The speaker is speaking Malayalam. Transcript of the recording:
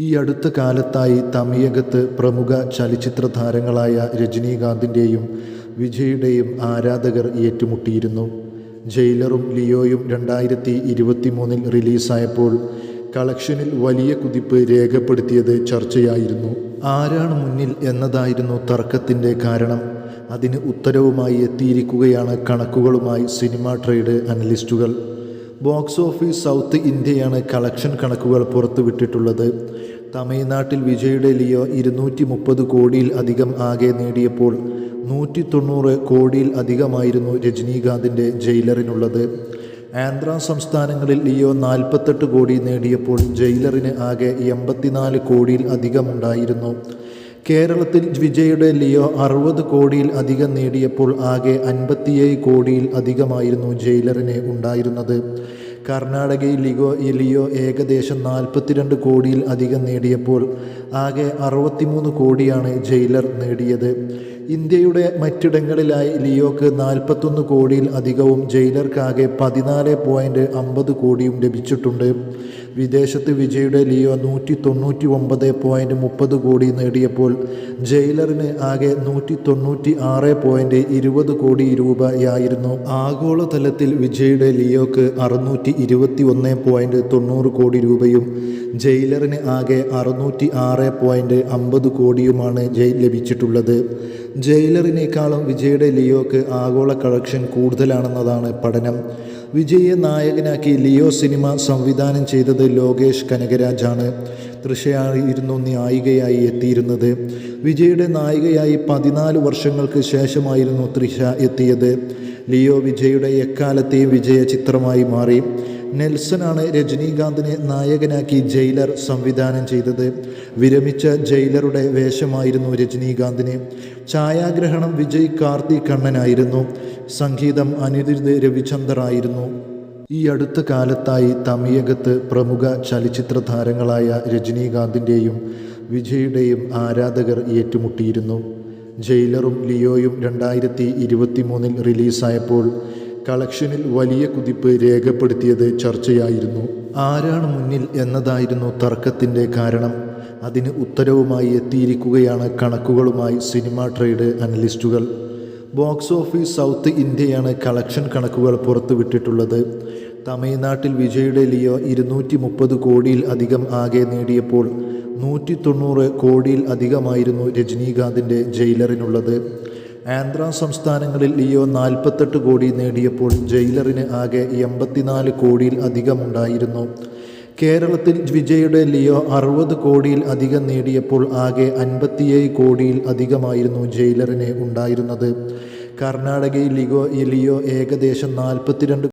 ഈ അടുത്ത കാലത്തായി തമിഴകത്ത് പ്രമുഖ ചലച്ചിത്ര താരങ്ങളായ രജനീകാന്തിന്റെയും വിജയുടെയും ആരാധകർ ഏറ്റുമുട്ടിയിരുന്നു. ജയിലറും ലിയോയും രണ്ടായിരത്തി ഇരുപത്തി മൂന്നിൽ റിലീസായപ്പോൾ കളക്ഷനിൽ വലിയ കുതിപ്പ് രേഖപ്പെടുത്തിയത് ചർച്ചയായിരുന്നു. ആരാണ് മുന്നിൽ എന്നതായിരുന്നു തർക്കത്തിന്റെ കാരണം. അതിന് ഉത്തരവുമായി എത്തിയിരിക്കുകയാണ് കണക്കുകളുമായി സിനിമ ട്രേഡ് അനലിസ്റ്റുകൾ. ബോക്സ് ഓഫീസ് സൗത്ത് ഇന്ത്യയാണ് കളക്ഷൻ കണക്കുകൾ പുറത്തുവിട്ടിട്ടുള്ളത്. തമിഴ്നാട്ടിൽ വിജയുടെ ലിയോ ഇരുന്നൂറ്റി മുപ്പത് കോടിയിൽ അധികം ആകെ നേടിയപ്പോൾ നൂറ്റി തൊണ്ണൂറ് കോടിയിൽ അധികമായിരുന്നു രജനീകാന്തിന്റെ ജയിലറിനുള്ളത്. ആന്ധ്ര സംസ്ഥാനങ്ങളിൽ ലിയോ നാൽപ്പത്തെട്ട് കോടി നേടിയപ്പോൾ ജയിലറിന് ആകെ എൺപത്തിനാല് കോടിയിൽ അധികമുണ്ടായിരുന്നു. കേരളത്തിൽ വിജയുടെ ലിയോ അറുപത് കോടിയിൽ അധികം നേടിയപ്പോൾ ആകെ അൻപത്തിയേഴ് കോടിയിൽ അധികമായിരുന്നു ജയിലറിന് ഉണ്ടായിരുന്നത്. കർണാടകയിൽ ലിഗോ ലിയോ ഏകദേശം നാൽപ്പത്തിരണ്ട് കോടിയിൽ അധികം നേടിയപ്പോൾ ആകെ അറുപത്തിമൂന്ന് കോടിയാണ് ജയിലർ നേടിയത്. ഇന്ത്യയുടെ മറ്റിടങ്ങളിലായി ലിയോക്ക് നാൽപ്പത്തൊന്ന് കോടിയിൽ അധികവും ജയിലർക്കാകെ പതിനാല് പോയിന്റ് അമ്പത് കോടിയും ലഭിച്ചിട്ടുണ്ട്. വിദേശത്ത് വിജയുടെ ലിയോ നൂറ്റി തൊണ്ണൂറ്റി ഒമ്പത് പോയിന്റ് മുപ്പത് കോടി നേടിയപ്പോൾ ജയിലറിന് ആകെ നൂറ്റി തൊണ്ണൂറ്റി ആറ് പോയിന്റ് ഇരുപത് കോടി രൂപയായിരുന്നു. ആഗോളതലത്തിൽ വിജയുടെ ലിയോക്ക് അറുന്നൂറ്റി ഇരുപത്തി ഒന്ന് പോയിന്റ് തൊണ്ണൂറ് കോടി രൂപയും ജയിലറിന് ആകെ അറുന്നൂറ്റി ആറ് പോയിന്റ് അമ്പത് കോടിയുമാണ് ജയിൽ ലഭിച്ചിട്ടുള്ളത്. ജയിലറിനേക്കാളും വിജയുടെ ലിയോക്ക് ആഗോള കളക്ഷൻ കൂടുതലാണെന്നതാണ് പഠനം. വിജയെ നായകനാക്കി ലിയോ സിനിമ സംവിധാനം ചെയ്തത് ലോകേഷ് കനകരാജാണ്. തൃഷയായിരുന്നു നായികയായി എത്തിയിരുന്നത്. വിജയുടെ നായികയായി പതിനാല് വർഷങ്ങൾക്ക് ശേഷമായിരുന്നു തൃശ എത്തിയത്. ലിയോ വിജയുടെ എക്കാലത്തെയും വിജയ ചിത്രമായി മാറി. നെൽസനാണ് രജനീകാന്തിനെ നായകനാക്കി ജയിലർ സംവിധാനം ചെയ്തത്. വിരമിച്ച ജയിലറുടെ വേഷമായിരുന്നു രജനീകാന്തിന്. ഛായാഗ്രഹണം വിജയ് കാർത്തി കണ്ണനായിരുന്നു. സംഗീതം അനിരുദ്ധ് രവിചന്ദർ ആയിരുന്നു ഈ അടുത്ത കാലത്തായി തമിഴകത്ത് പ്രമുഖ ചലച്ചിത്ര താരങ്ങളായ രജനീകാന്തിന്റെയും വിജയുടെയും ആരാധകർ ഏറ്റുമുട്ടിയിരുന്നു. ജയിലറും ലിയോയും രണ്ടായിരത്തി ഇരുപത്തി മൂന്നിൽ റിലീസായപ്പോൾ കളക്ഷനിൽ വലിയ കുതിപ്പ് രേഖപ്പെടുത്തിയത് ചർച്ചയായിരുന്നു. ആരാണ് മുന്നിൽ എന്നതായിരുന്നു തർക്കത്തിന്റെ കാരണം. അതിന് ഉത്തരവുമായി എത്തിയിരിക്കുകയാണ് കണക്കുകളുമായി സിനിമ ട്രേഡ് അനലിസ്റ്റുകൾ. ബോക്സ് ഓഫീസ് സൗത്ത് ഇന്ത്യയാണ് കളക്ഷൻ കണക്കുകൾ പുറത്തുവിട്ടിട്ടുള്ളത് തമിഴ്നാട്ടിൽ വിജയുടെ ലിയോ ഇരുന്നൂറ്റി മുപ്പത് കോടിയിൽ അധികം ആകെ നേടിയപ്പോൾ നൂറ്റി തൊണ്ണൂറ് കോടിയിൽ അധികമായിരുന്നു രജനീകാന്തിന്റെ ജയിലറിനുള്ളത്. ആന്ധ്ര സംസ്ഥാനങ്ങളിൽ ലിയോ നാൽപ്പത്തെട്ട് കോടി നേടിയപ്പോൾ ജയിലറിന് ആകെ എൺപത്തിനാല് കോടിയിൽ അധികമുണ്ടായിരുന്നു. കേരളത്തിൽ വിജയുടെ ലിയോ അറുപത് കോടിയിൽ അധികം നേടിയപ്പോൾ ആകെ അൻപത്തിയേഴ് കോടിയിൽ അധികമായിരുന്നു ജയിലറിന് ഉണ്ടായിരുന്നത്. കർണാടകയിൽ ലിഗോ ലിയോ ഏകദേശം നാൽപ്പത്തിരണ്ട്